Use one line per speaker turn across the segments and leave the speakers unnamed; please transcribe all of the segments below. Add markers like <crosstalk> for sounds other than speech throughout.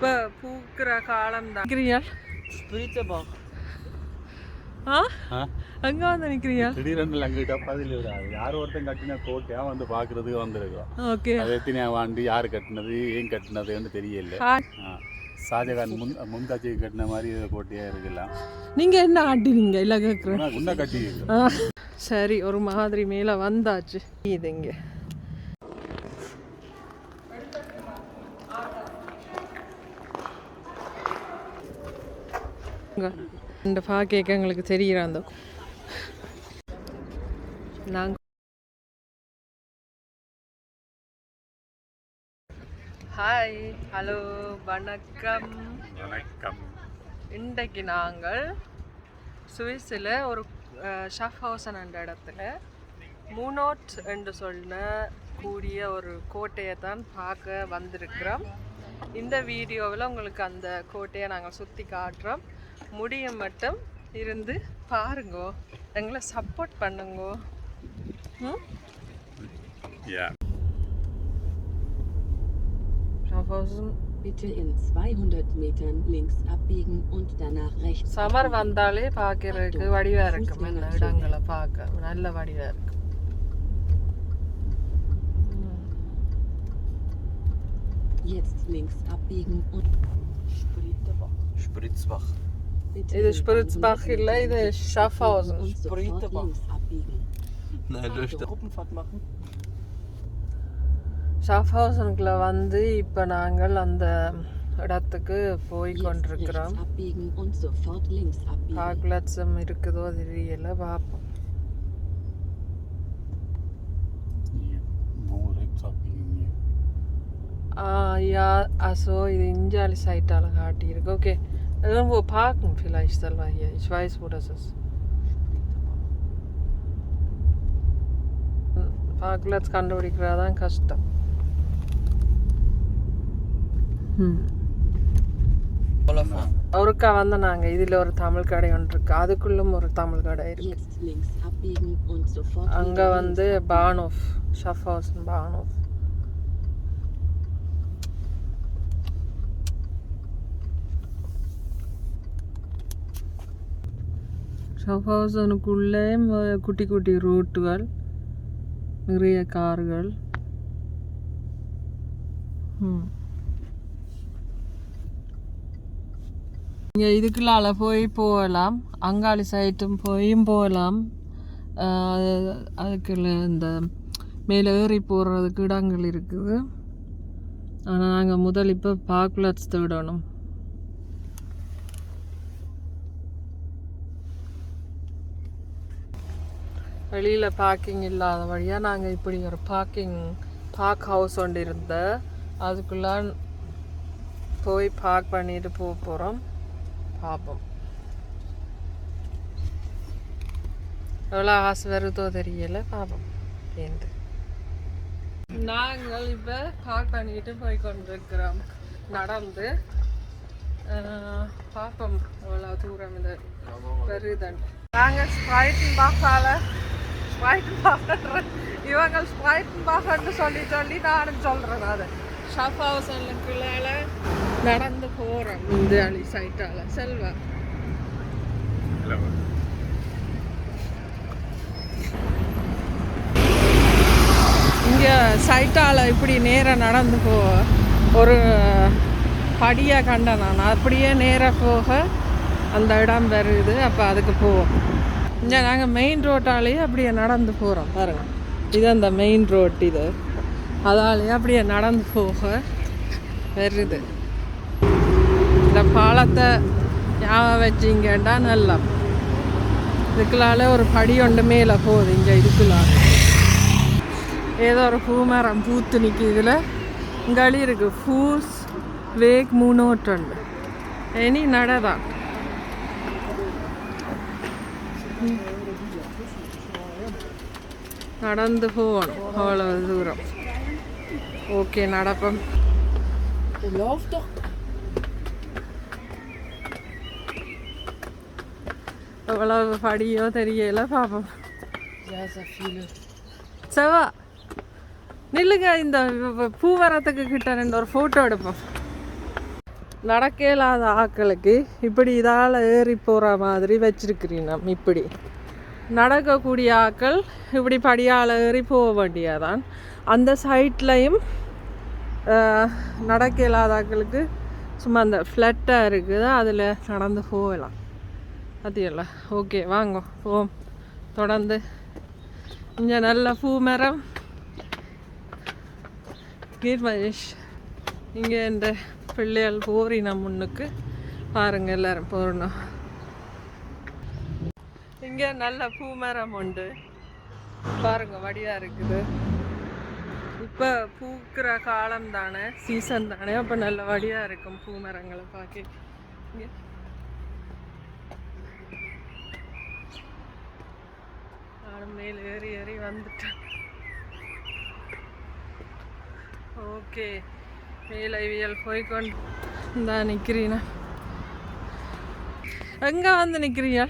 இப்போ பூக்கிற காலம் தான் நிற்கிறியா. ஆ? அங்கே வந்து நிற்கிறியா
திடீரென்று அங்கிட்ட பதில் யார் ஒருத்தன் கட்டின கோட்டையா வந்து பார்க்கறதுக்கு வந்திருக்கோம்
ஓகே
அது எத்தனை ஆண்டு யார் கட்டினது ஏன் கட்டினதுன்னு தெரியல. ஷாஜகான் முன் முன்காட்சி கட்டின மாதிரி கோட்டையா இருக்கலாம்
நீங்கள் என்ன ஆட்டினீங்க இல்லை கேட்குறேன்
ஆனா உன்னை கட்டி
சரி ஒரு மாதிரி மேலே வந்தாச்சு இது இந்த பார்க்க எங்களுக்கு தெரிகிற அந்த நாங்கள் ஹாய் ஹலோ வணக்கம்.
வணக்கம்.
இன்றைக்கு நாங்கள் சுவிஸில் ஒரு ஷஃப் ஹவுசன் என்ற இடத்துல மூனோட் என்று சொன்ன கூடிய ஒரு கோட்டையை தான் பார்க்க வந்திருக்கிறோம். இந்த வீடியோவில் உங்களுக்கு அந்த கோட்டையை நாங்கள் சுற்றி காட்டுறோம். முடியும் மட்டும் இருந்து பாருங்கோ. எங்களை சப்போர்ட் பண்ணுங்கோ. ம்?
யா
ஷஃப் ஹவுசன்
Bitte in 200 Metern links abbiegen und danach rechts.
Summer வந்தாலே பார்க்கறதுக்கு வடிவாக இருக்கும். இந்த இடங்களை பார்க்க நல்ல வடிவாக இருக்கு
Jetzt links abbiegen und
Spritzbach.
இது
in
ஸ்பிரிட்ஸ்பach
200
இல்லை இது ஷாஃப்ஹausen
und sofort
Spritzbach. Nein, durch die Gruppenfahrt machen.
ஷாஃப்ஹausenக்குள்ள வந்து இப்போ நாங்கள் அந்த இடத்துக்கு போய் கொண்டிருக்கிறோம்
abbiegen und sofort links abbiegen.
பார்க்லட்சம் இருக்குதோ தெரியல பார்ப்போம் ஆ யா அசோ இது இஞ்சாலி சைட்டால காட்டியிருக்கு okay irgendwo parken vielleicht soll man hier ich weiß wo das ist பார்க்லட்ஸ் கண்டுபிடிக்கிறதான் கஷ்டம் ம்
Bollerfahren.
ஒருக்கா வந்து நாங்கள் இதில் ஒரு தமிழ் கடை ஒன்று இருக்கு அதுக்குள்ளும் ஒரு தமிழ் கடை இருக்கு அங்கே வந்து. பானோஃப் ஷஃப்ஹவுசன் பானோஃப் ஷஃப்ஹவுசனுக்குள்ளே குட்டி குட்டி ரோட்டுகள் நிறைய கார்கள் இங்கே இதுக்குள்ளால போய் போகலாம் அங்காளி சைட்டும் போயும் போகலாம் அதுக்குள்ள இந்த மேலே ஏறி போடுறதுக்கு இடங்கள் இருக்குது ஆனால் நாங்கள் முதல் இப்போ பார்க்லட்ஸ் தேடணும் வெளியில் பார்க்கிங் இல்லாத வழியாக நாங்கள் இப்படி ஒரு பார்க்கிங் பார்க் ஹவுஸ் ஒன்று இருந்த. அதுக்குள்ள போய் பார்க் பண்ணிட்டு போக போகிறோம் பார்ப்போம் எவ்வளோ ஆசை வருதோ தெரியல. பார்ப்போம் என்று நாங்கள் இப்போ பார்க் பண்ணிட்டு போய் கொண்டிருக்கிறோம். நடந்து. அஹ், பார்ப்போம் எவ்வளோ தூரம் இது வருதுன்னு. நாங்கள் ஸ்ப்ரைட்டன் பாஃபால ஸ்ப்ரைட்டன் பாஃபன்ற இவங்க ஸ்ப்ரைட்டன் பாஃபன்னு சொல்லி சொல்லி நானும் சொல்கிறேன் அது ஷாப் ஹவுஸ்க்குள்ளால நடந்து போகிறேன் இந்த அழி சைட்டால செல்வா இங்கே சைட்டால இப்படி நேராக நடந்து போ ஒரு படியாக கண்டேன் நான் அப்படியே நேராக போக அந்த இடம் வருது அப்போ அதுக்கு போவோம் இங்கே நாங்கள் மெயின் ரோட்டாலேயே அப்படியே நடந்து போகிறோம் பாருங்க. இது அந்த மெயின் ரோட் இது. அதாலேயே அப்படியே நடந்து போக வருது. இந்த பாலத்தை ஞாபகம் வச்சிங்கண்டா நல்லா. இதுக்குள்ளால ஒரு படி ஒன்று மேலே போகுது இங்கே இதுக்குள்ளால. ஏதோ ஒரு பூமரம் பூத்து நிற்கிதுல இங்கே இருக்குது ஃபூஸ் வேக் மூணோட்டுண்டு இனி நடதான். நடந்து போகணும் அவ்வளோ தூரம் ஓகே நடப்போம். எவ்வளவு படியோ தெரியல
viele.
செவா நில்லுங்க இந்த பூவரத்துக்கு கிட்ட ரெண்டு ஒரு ஃபோட்டோ எடுப்போம் நடக்க இயலாத ஆட்களுக்கு இப்படி இதால் ஏறி போகிற மாதிரி வச்சிருக்கிறீங்க இப்படி நடக்கக்கூடிய ஆட்கள் இப்படி படியால் ஏறி போக வேண்டியதான் அந்த சைட்லையும் நடக்க இல்லாத ஆக்களுக்கு சும்மா அந்த ஃப்ளட்டாக இருக்குது. அதில் நடந்து போகலாம். அதில்ல ஓகே வாங்க போம் தொடர்ந்து. இங்கே நல்ல பூ மரம். கீர் மகேஷ் இங்கே இந்த பிள்ளைகள் போறின முன்னுக்கு. பாருங்கள் எல்லாரும் போறணும் இங்கே நல்ல பூ மரம் உண்டு. பாருங்க வடியா இருக்குது. இப்போ பூக்கிற காலம் தானே சீசன் தானே அப்போ நல்ல வடியா இருக்கும் பூ மரங்களை பார்க்க. இங்கே. மேல் ஏறி ஏறி வந்துட்டேன் ஓகே மேலைவியல் போய்கொண்டு தான் நிற்கிறீனா எங்கே வந்து
நிற்கிறீங்க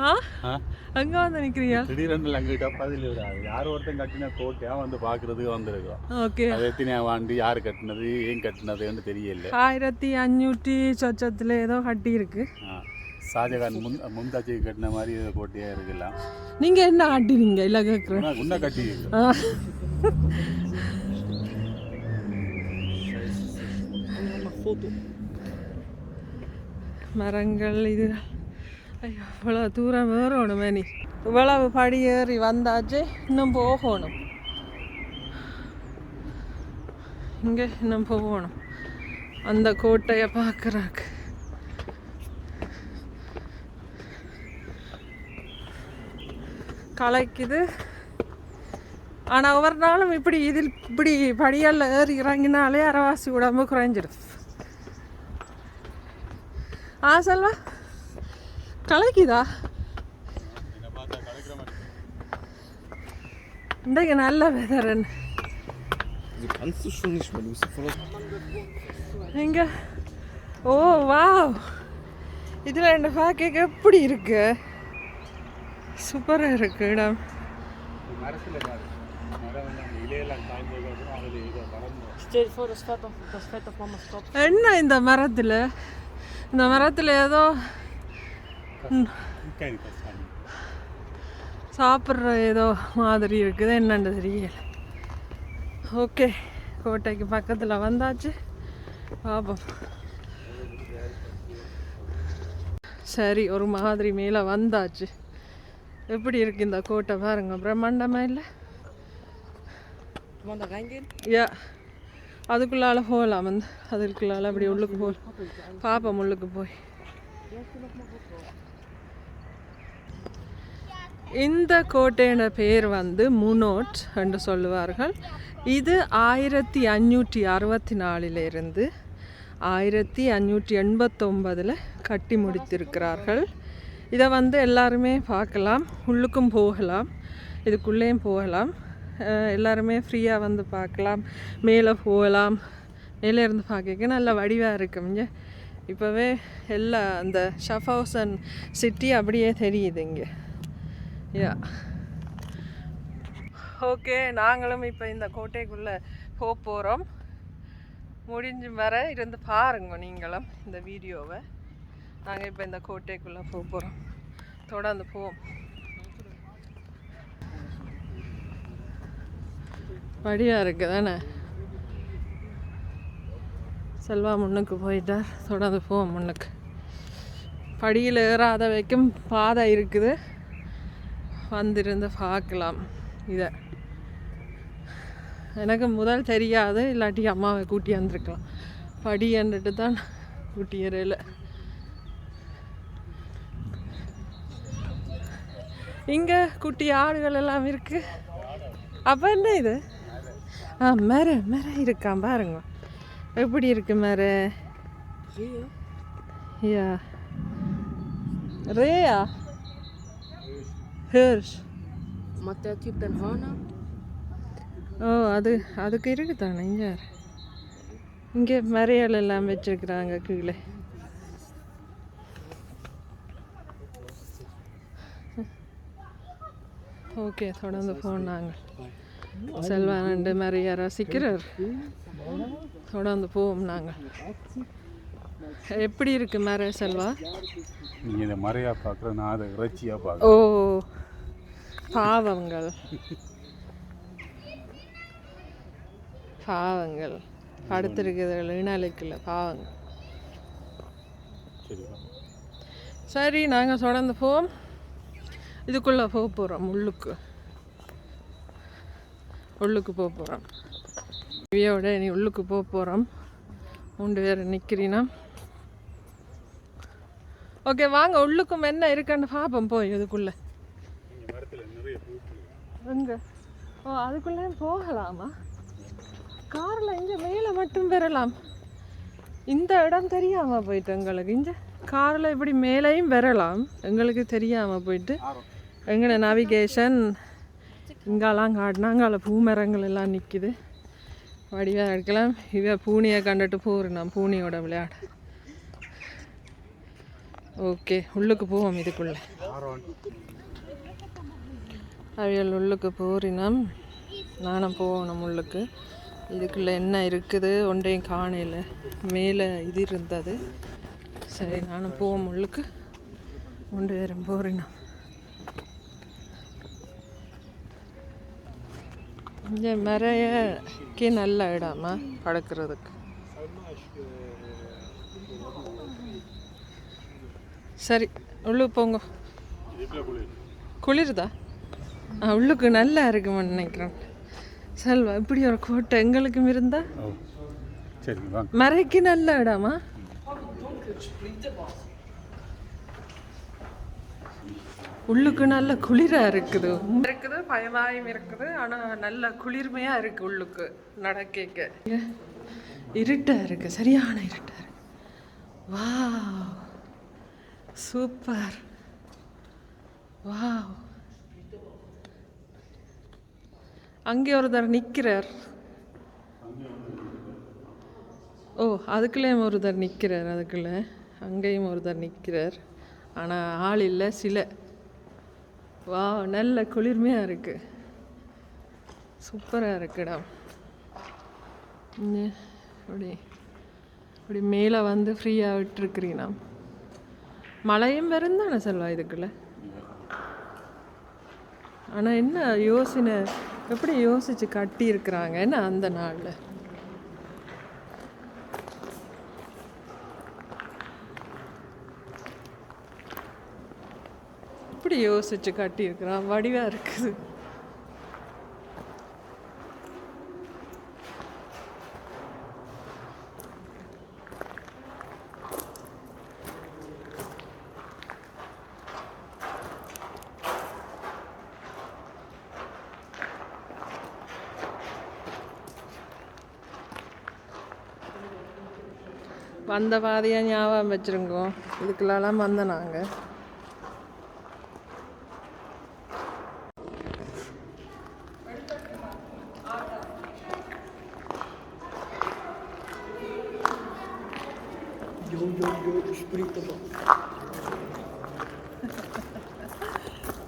ஆ?
ஆ?
எங்கே வந்து நிற்கிறீர்கள்
திடீரென்று அங்கிட்ட பதில் விடாது யார் ஒருத்தன் கட்டின கோட்டையா வந்து பார்க்கறதுக்கு வந்திருக்கோம்
ஓகே.
அது எத்தனை வாண்டு யார் கட்டினது ஏன் கட்டினதுன்னு தெரியல.
ஆயிரத்தி அஞ்சூற்றி சொச்சத்தில் ஏதோ கட்டி இருக்கு.
ஷாஜகான் முன் மும்தாஜி கட்டின மாதிரி கோட்டையா இருக்கலாம்
நீங்கள் என்ன கட்டினீங்க? இல்லை கேட்குறேன்
உன்ன- கட்டி. இருக்கு.
ஆ
Und noch Foto.
மரங்கள் இது. ஐயோ இவ்வளோ தூரம் ஏறணுமே நீ. இவ்வளவு படி ஏறி வந்தாச்சு இன்னும் போகணும். இங்கே இன்னும் போகணும். அந்த கோட்டையை பார்க்குறாக்கு கலைக்குது. ஆனால் ஒவ்வொரு நாளும் இப்படி இதில் இப்படி படியால் ஏறி இறங்கினாலே அரைவாசி உடம்பு குறைஞ்சிடும் ஆ செல்வா. கலைக்குதா? இன்றைக்கு நல்ல வெதரன் எங்க ஓ வாவ். இதில் என்ன பார்க்க எப்படி இருக்கு? சூப்பராக இருக்கு இடம். என்ன இந்த மரத்தில்? இந்த மரத்தில் ஏதோ சாப்பிட்ற ஏதோ மாதிரி இருக்குது. என்னன்னு தெரியல. ஓகே கோட்டைக்கு பக்கத்தில் வந்தாச்சு. பாப்போம் சரி ஒரு மாதிரி மேலே வந்தாச்சு. எப்படி இருக்கு இந்த கோட்டை பாருங்க. பிரம்மாண்டமா இல்லை? யா. அதுக்குள்ளால போகலாம் வந்து அதுக்குள்ளால அப்படி உள்ளுக்கு போ பாப்போம் உள்ளுக்கு போய். இந்த கோட்டையோட பேர் வந்து முனோட் என்று சொல்லுவார்கள். இது ஆயிரத்தி அஞ்சூற்றி அறுபத்தி நாலிலிருந்து ஆயிரத்தி அஞ்சூற்றி எண்பத்தொம்பதில் கட்டி முடித்திருக்கிறார்கள். இதை வந்து எல்லாருமே பார்க்கலாம். உள்ளுக்கும் போகலாம். இதுக்குள்ளேயும் போகலாம். எல்லாருமே ஃப்ரீயாக வந்து பார்க்கலாம். மேலே போகலாம். மேலே இருந்து பார்க்க நல்ல வடிவாக இருக்கும் இங்கே. இப்போவே எல்லா அந்த ஷஃபவுசன் சிட்டி அப்படியே தெரியுது இங்கே. யா. ஓகே நாங்களும் இப்போ இந்த கோட்டைக்குள்ளே போக போகிறோம் முடிஞ்சு வர இருந்து பாருங்க நீங்களும் இந்த வீடியோவை. நாங்கள் இப்போ இந்த கோட்டைக்குள்ளே போக போகிறோம் தொடர்ந்து போவோம். வழியாக இருக்குது தானே? செல்வா முன்னுக்கு போயிட்டார் தொடர்ந்து போவோம் முன்னுக்கு. படியில் ஏறாத வைக்கும் பாதை இருக்குது. வந்திருந்து பார்க்கலாம் இதை. எனக்கு முதல் தெரியாது இல்லாட்டி அம்மாவை கூட்டி வந்திருக்கலாம். படி என்றுட்டு தான் கூட்டி ஏறல. இங்கே குட்டி ஆடுகள் எல்லாம் இருக்குது அப்போ என்ன இது? ஆ மர மர இருக்கான் பாருங்க. எப்படி இருக்கு மர? யா ரேயா? ஹிர்ஷ்.
Typ dann Hörner?
ஓ அது அதுக்கு இருக்குதானே இங்கே. இங்கே மறையல் எல்லாம் வச்சிருக்கிறாங்க கீழே. ஓகே தொடர்ந்து போனாங்க. செல்வானண்டு மறைய ரசிக்கிறார். தொடர்ந்து போவோம் நாங்கள். எப்படி இருக்கு மேர செல்வா?
நீங்கள் இதை மறையாக பார்க்குற நான் அதை இறைச்சியாக
ஓ
பார்க்குறேன்
பாவங்கள். பாவங்கள். படுத்திருக்கிறது இனலுக்குள்ள பாவங்கள்.
சரி.
சரி நாங்கள் தொடர்ந்து போவோம். இதுக்குள்ளே போக போகிறோம் உள்ளுக்கு உள்ளுக்கு போக போகிறோம் இவையோட இனி உள்ளுக்கு போக போகிறோம் மூன்று பேர் நிற்கிறீன்னா ஓகே வாங்க உள்ளுக்கும் என்ன இருக்குன்னு பார்ப்போம் போய் இதுக்குள்ளே
மரத்தில்
ஓ அதுக்குள்ளே போகலாமா? காரில் இங்கே மேலே மட்டும் பெறலாம். இந்த இடம் தெரியாமல் போயிட்டு எங்களுக்கு. இங்கே காரில் இப்படி மேலேயும் பெறலாம். எங்களுக்கு தெரியாமல் போயிட்டு. எங்களை நாவிகேஷன் இங்கெல்லாம் காட்டினாங்க அதில் பூ பூமரங்கள் எல்லாம் நிற்கிது வடிவாக எடுக்கலாம். இவ பூனியை கண்டுட்டு போகிறேன் பூனியோட விளையாட. ஓகே உள்ளுக்கு போவோம் இதுக்குள்ளே. அவியல் உள்ளுக்கு போறினம் நானும் போகணும் உள்ளுக்கு. இதுக்குள்ளே என்ன இருக்குது ஒன்றையும் காணையில் மேலே இது இருந்தது. சரி நானும் போவோம் உள்ளுக்கு. ஒன்று பேரும் போறினோம் இங்கே மறையக்கு நல்ல இடமா? படுக்கிறதுக்கு. சரி உள்ளுக்கு போங்க. குளிருதா? ஆ உள்ளுக்கு நல்லா இருக்குமான்னு நினைக்கிறேன். செல்வா இப்படி ஒரு கோட்டை எங்களுக்கும் இருந்தா?
ஓ சரி வாங்க.
மறைக்கு நல்ல இடமா? உள்ளுக்கு நல்ல குளிரா இருக்குது. இருக்குது பயமாயும் இருக்குது. ஆனா நல்ல குளிர்மையா இருக்கு உள்ளுக்கு நடக்க இருட்டா இருக்கு சரியான இருட்டா இருக்கு. வாவ். சூப்பர். வாவ். அங்கே ஒருத்தர் நிற்கிறார் ஓ அதுக்குள்ளேயும் ஒருத்தர் நிற்கிறார் அதுக்குள்ளே. அங்கேயும் ஒருத்தர் நிற்கிறார் ஆனால் ஆள் இல்லை சிலை. வா நல்ல குளிர்மையாக இருக்குது சூப்பராக இருக்குடா. அப்படி அப்படி மேலே வந்து ஃப்ரீயாக விட்டுருக்குறீங்கண்ணா மழையும் வரும் தானே செல்வா இதுக்குள்ளே? ஆனால் என்ன யோசனை எப்படி யோசித்து கட்டியிருக்கிறாங்க? என்ன அந்த நாளில்? எப்படி யோசிச்சு கட்டி இருக்கிறான் வடிவா இருக்குது. வந்த பாதையை ஞாபகம் வச்சுருங்கோ. இதுக்குள்ளெல்லாம் வந்த நாங்கள்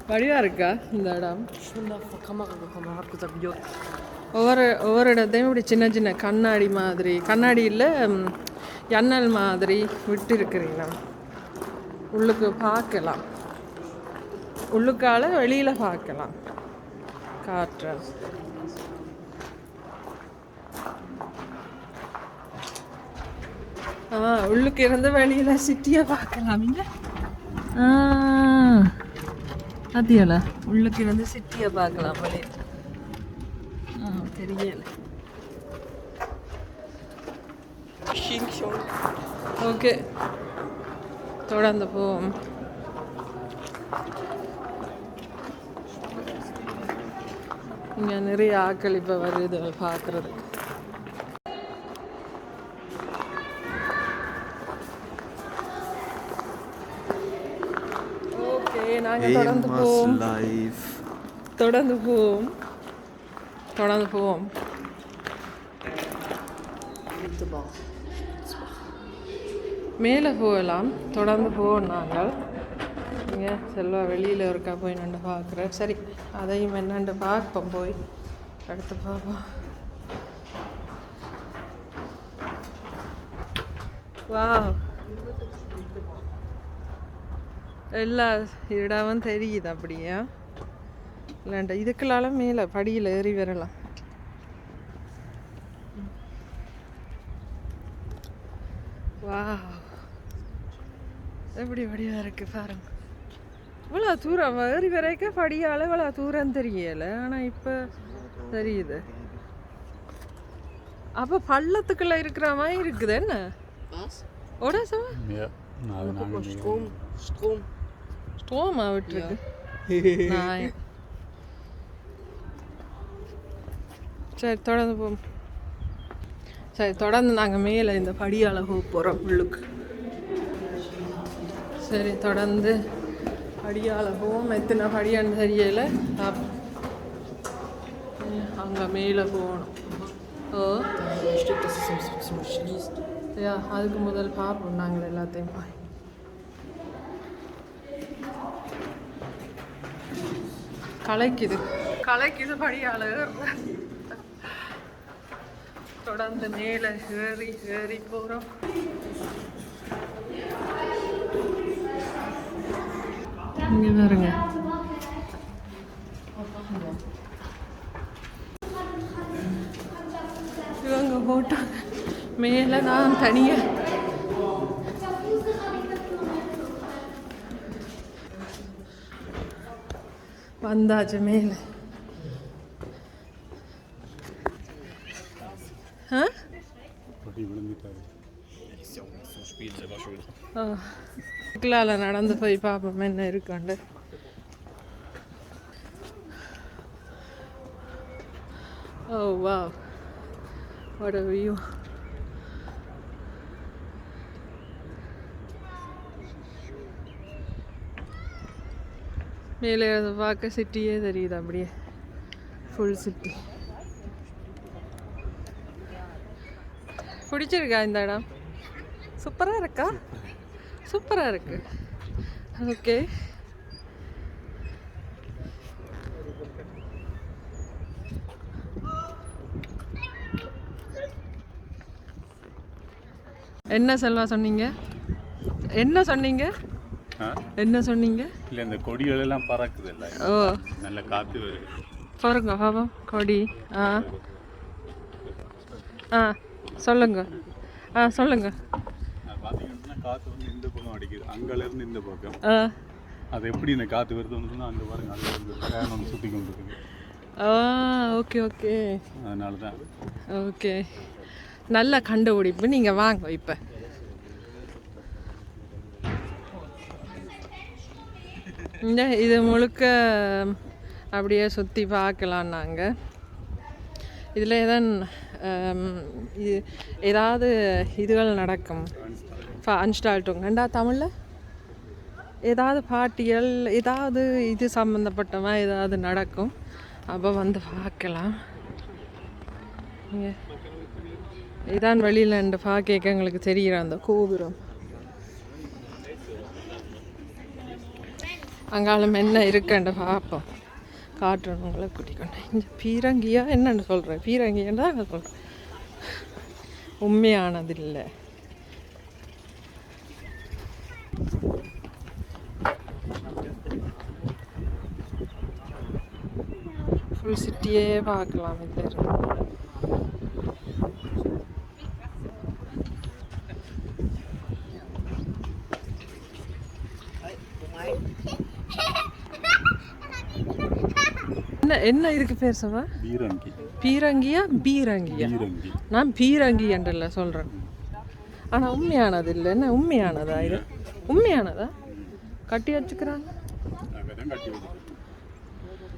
வடிவா <laughs> இருக்கா? இந்த இடம். ஒவ்வொரு ஒவ்வொரு இடத்தையும் இப்படி சின்ன சின்ன கண்ணாடி மாதிரி கண்ணாடி இல்லை ம், ஜன்னல் மாதிரி விட்டு இருக்கிறீங்களா உள்ளுக்கு பார்க்கலாம். உள்ளுக்கால வெளியில் பார்க்கலாம். காற்றை. உள்ளுக்கு இருந்து வெளியில் சிட்டியை பார்க்கலாம். இங்க. ஆ அதியல உள்ளுக்கு இருந்து சிட்டியை பார்க்கலாம் வெளியில் ஆ தெரியல ஓகே. தொடர்ந்து போவோம். இங்கே நிறைய ஆக்கள் இப்போ வருது பார்க்குறதுக்கு ஓகே நாங்கள் தொடர்ந்து போவோம். தொடர்ந்து போவோம் தொடர்ந்து போவோம் மேலே போகலாம். தொடர்ந்து போவோம் நாங்கள். இங்கே செல்வா வெளியில் இருக்கா போய் நண்டு பார்க்குறேன் சரி அதையும் என்னண்டு பார்ப்போம் போய். அடுத்து பார்ப்போம். வா எல்லா இடமும் தெரியுது அப்படியா. இல்லைண்டா இதுக்குள்ளால மேலே படியில் ஏறி வரலாம். வா எப்படி வடிவா இருக்கு பாருங்க. இவ்வளோ தூரம் ஏறி வரைக்கும் படியால் இவ்வளோ தூரம் தெரியலை. ஆனால் இப்போ தெரியுது. அப்போ பள்ளத்துக்குள்ள இருக்கிற மாதிரி இருக்குது என்ன?
Was?
ஓட சவா
Ja,
Strom. Strom.
ஸ்டோமா விட்டுருக்கு சரி தொடர்ந்து போவோம் சரி தொடர்ந்து நாங்கள் மேலே இந்த படியால் போக போகிறோம் உள்ளுக்கு சரி தொடர்ந்து படியால் போவோம் எத்தனை படியான்னு தெரியல அங்கே மேலே போகணும் ஓ. யா அதுக்கு முதல் பார்ப்போம் நாங்கள் எல்லாத்தையும் கலைக்குது. கலைக்குது படியாளர் தொடர்ந்து மேலே ஏறி ஏறி போகிறோம் இங்கே பாருங்க. இவங்க போட்டாங்க மேலே நான் தனியாக வந்தாச்சு மேலே. ஆ? நடந்து போய் பார்ப்போம் என்ன இருக்காண்டு ஓ வா what a மேலே அதை பார்க்க சிட்டியே தெரியுது அப்படியே. ஃபுல் சிட்டி பிடிச்சிருக்கா இந்த இடம்? சூப்பராக இருக்கா? சூப்பராக இருக்கு. ஓகே. என்ன செல்வா சொன்னீங்க? என்ன சொன்னீங்க? என்ன சொன்னீங்க?
இல்லை இந்த கொடிகள் எல்லாம் பறக்குது இல்லை
ஓ.
நல்ல காற்று வருது.
பாருங்க பாபம் கொடி. ஆ. ஆ சொல்லுங்க. ஆ சொல்லுங்க.
பார்த்தீங்கன்னா காற்று வந்து இந்த பக்கம் அடிக்குது. அங்கேருந்து இந்த பக்கம்.
ஆ.
அது எப்படி இந்த காற்று வருதுன்னு சொன்னால் அங்கே பாருங்க அங்கே இருந்து ஃபேன் ஒன்று சுற்றி கொண்டு இருக்குது
ஆ ஓகே ஓகே.
அதனால தான்
ஓகே. நல்ல கண்டுபிடிப்பு. நீங்கள் வாங்க இப்போ. இந்த இது முழுக்க அப்படியே சுற்றி பார்க்கலாம் நாங்கள் இதில் ஏதான் இது ஏதாவது இதுகள் நடக்கும். அன்ஸ்டால்ட்டுங்கண்டா தமிழில்? ஏதாவது பாட்டியல் ஏதாவது இது சம்மந்தப்பட்டமாக ஏதாவது நடக்கும். அப்போ வந்து பார்க்கலாம். இதான் வெளியில் பார்க்க எங்களுக்கு தெரிகிற அந்த கோபுரம். அங்காலம் என்ன இருக்குன்னு பார்ப்போம் காட்டுறோம் உங்களை கூட்டிக்கொண்டு இந்த பீரங்கியா என்னன்னு சொல்கிறேன் பீரங்கியன்னு தான் நான் சொல்கிறேன் உண்மையானது இல்லை ஃபுல் சிட்டியே பார்க்கலாம். இதில் இருந்து. என்ன என்ன இதுக்கு பேர் சொல்வா
பீரங்கி.
பீரங்கியா? பீரங்கியா?
பீரங்கி.
நான் பீரங்கி என்றல்ல சொல்கிறேன் ஆனால் உண்மையானது இல்லை. என்ன உண்மையானதா இது? உண்மையானதா? கட்டி வச்சுக்கிறாங்க.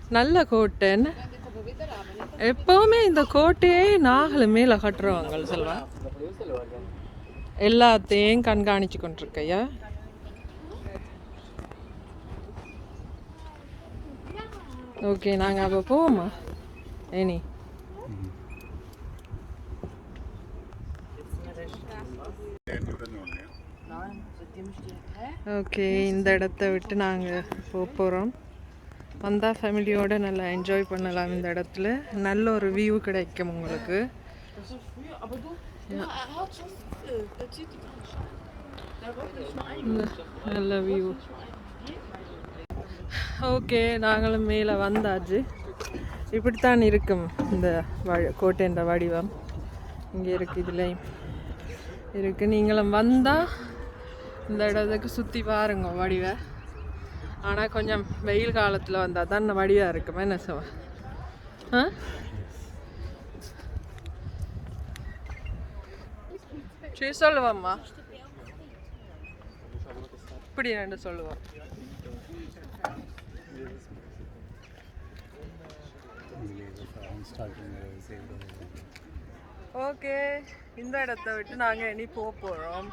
நல்ல கோட்டை என்ன? எப்பவுமே இந்த கோட்டையே நாகல மேலே கட்டுறவங்க செல்வா எல்லாத்தையும் கண்காணிச்சு கொண்டிருக்கையா? ஓகே நாங்கள் அப்போ போவோமா? ஏனி? ஓகே இந்த இடத்த விட்டு நாங்கள் போக போகிறோம் வந்தால் ஃபேமிலியோடு நல்லா என்ஜாய் பண்ணலாம் இந்த இடத்துல. நல்ல ஒரு வியூ கிடைக்கும் உங்களுக்கு. நல்ல வியூ ஓகே நாங்களும் மேலே வந்தாச்சு. இப்படித்தான் இருக்கும் இந்த வ கோட்டைன்ற வடிவம். இங்கே இருக்குது இதுலேயும் இருக்குது நீங்களும் வந்தால் இந்த இடத்துக்கு சுற்றி பாருங்க வடிவை. ஆனால் கொஞ்சம் வெயில் காலத்தில் வந்தால் தான் வடிவாக இருக்குமா. என்ன சவ ஆ? சரி சொல்லுவாம்மா. இப்படி ரெண்டு சொல்லுவோம். ஓகே. இந்த இடத்த விட்டு நாங்கள் இனி போக போகிறோம்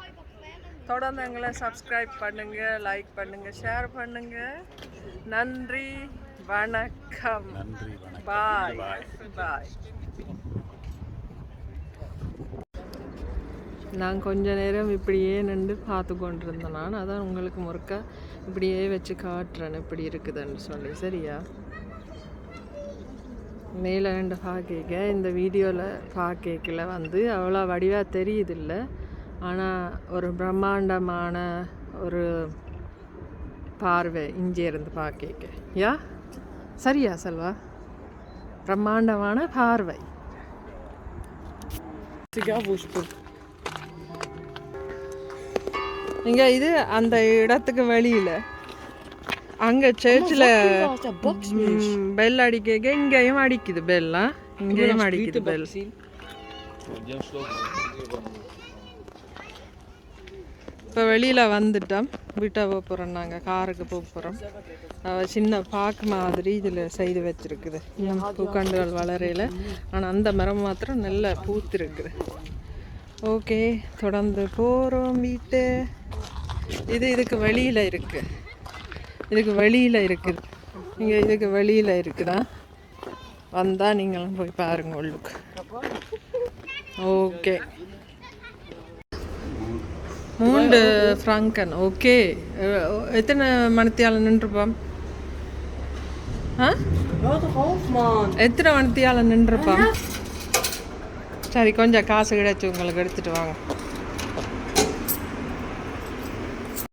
தொடர்ந்து எங்களை சப்ஸ்கிரைப் பண்ணுங்க லைக் பண்ணுங்க ஷேர் பண்ணுங்க. நன்றி வணக்கம்.
நன்றி வணக்கம்.
பாய் பாய் நான் கொஞ்ச நேரம் இப்படியே நின்று பார்த்து கொண்டிருந்தேன். நான் அதான் உங்களுக்கு முறுக்க இப்படியே வச்சு காட்டுறேன். இப்படி இருக்குதுன்னு சொல்லி. சரியா? மேலே ரெண்டு பார்க்க இந்த வீடியோவில் பார்க்கல வந்து அவ்வளோ வடிவாக தெரியுதில்ல. ஆனால் ஒரு பிரம்மாண்டமான ஒரு பார்வை இங்கே இருந்து பார்க்க யா? சரியா செல்வா? பிரம்மாண்டமான பார்வை. இங்க இது அந்த இடத்துக்கு வெளியில. அங்க சர்ச்சில். பெல் அடிக்க இங்கேயும் அடிக்குது பெல்லாம் இங்கேயும் அடிக்குது பெல். இப்போ வெளியில் வந்துட்டோம். வீட்டை போக போகிறோம் நாங்கள் காருக்கு போக போகிறோம் சின்ன பாக்கு மாதிரி இதில் செய்து வச்சிருக்குது. பூக்கண்டுகள் வளரையில். ஆனால் அந்த மரம் மாத்திரம் நல்ல பூத்திருக்குது. ஓகே தொடர்ந்து போகிறோம் வீட்டு. இது இதுக்கு வெளியில் இருக்குது இதுக்கு வெளியில் இருக்குது இங்கே இதுக்கு வெளியில் இருக்குதா? வந்தால் நீங்களும் போய் பாருங்க உள்ளுக்கு. ஓகே. மூண்டு ஃப்ராங்கன் ஓகே. எத்தனை மணித்தியால் நின்றுப்பான் ஆ? எத்தனை மணித்தியால் நின்றுப்பான் சரி கொஞ்சம் காசு கிடைச்சி உங்களுக்கு எடுத்துகிட்டு வாங்க.